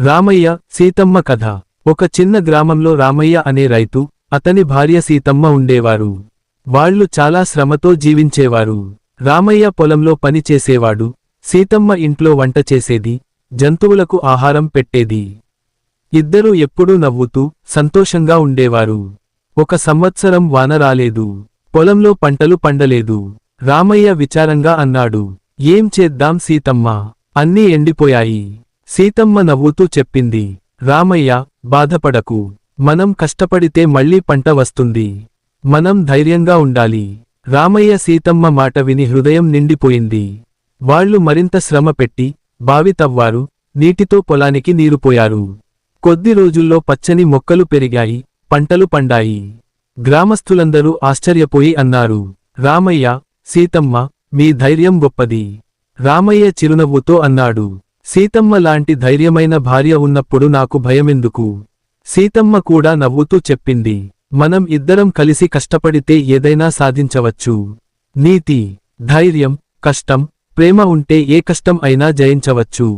రామయ్య సీతమ్మ కథ. ఒక చిన్న గ్రామంలో రామయ్య అనే రైతు అతని భార్య సీతమ్మ ఉండేవారు. వాళ్ళు చాలా శ్రమతో జీవించేవారు. రామయ్య పొలంలో పని చేసేవాడు. సీతమ్మ ఇంట్లో వంట చేసేది. జంతువులకు ఆహారం పెట్టేది. ఇద్దరూ ఎప్పుడూ నవ్వుతూ సంతోషంగా ఉండేవారు. ఒక సంవత్సరం వాన రాలేదు. పొలంలో పంటలు పండలేదు. రామయ్య విచారంగా అన్నాడు ఏం చేద్దాం సీతమ్మ? అన్నీ ఎండిపోయాయి. సీతమ్మ నవ్వుతూ చెప్పింది రామయ్య బాధపడకు. మనం కష్టపడితే మళ్ళీ పంట వస్తుంది. మనం ధైర్యంగా ఉండాలి. రామయ్య సీతమ్మ మాట విని హృదయం నిండిపోయింది. వాళ్ళు మరింత శ్రమ పెట్టి బావి తవ్వారు నీటితో పొలానికి నీరు పోయారు. కొద్ది రోజుల్లో పచ్చని మొక్కలు పెరిగాయి పంటలు పండాయి. గ్రామస్థులందరూ ఆశ్చర్యపోయి అన్నారు రామయ్య సీతమ్మ మీ ధైర్యం గొప్పది. రామయ్య చిరునవ్వుతో అన్నాడు సీతమ్మ లాంటి ధైర్యమైన భార్య ఉన్నప్పుడు నాకు భయమెందుకు? సీతమ్మ కూడా నవ్వుతూ చెప్పింది మనం ఇద్దరం కలిసి కష్టపడితే ఏదైనా సాధించవచ్చు. నీతి ధైర్యం కష్టం ప్రేమ ఉంటే ఏ కష్టం అయినా జయించవచ్చు.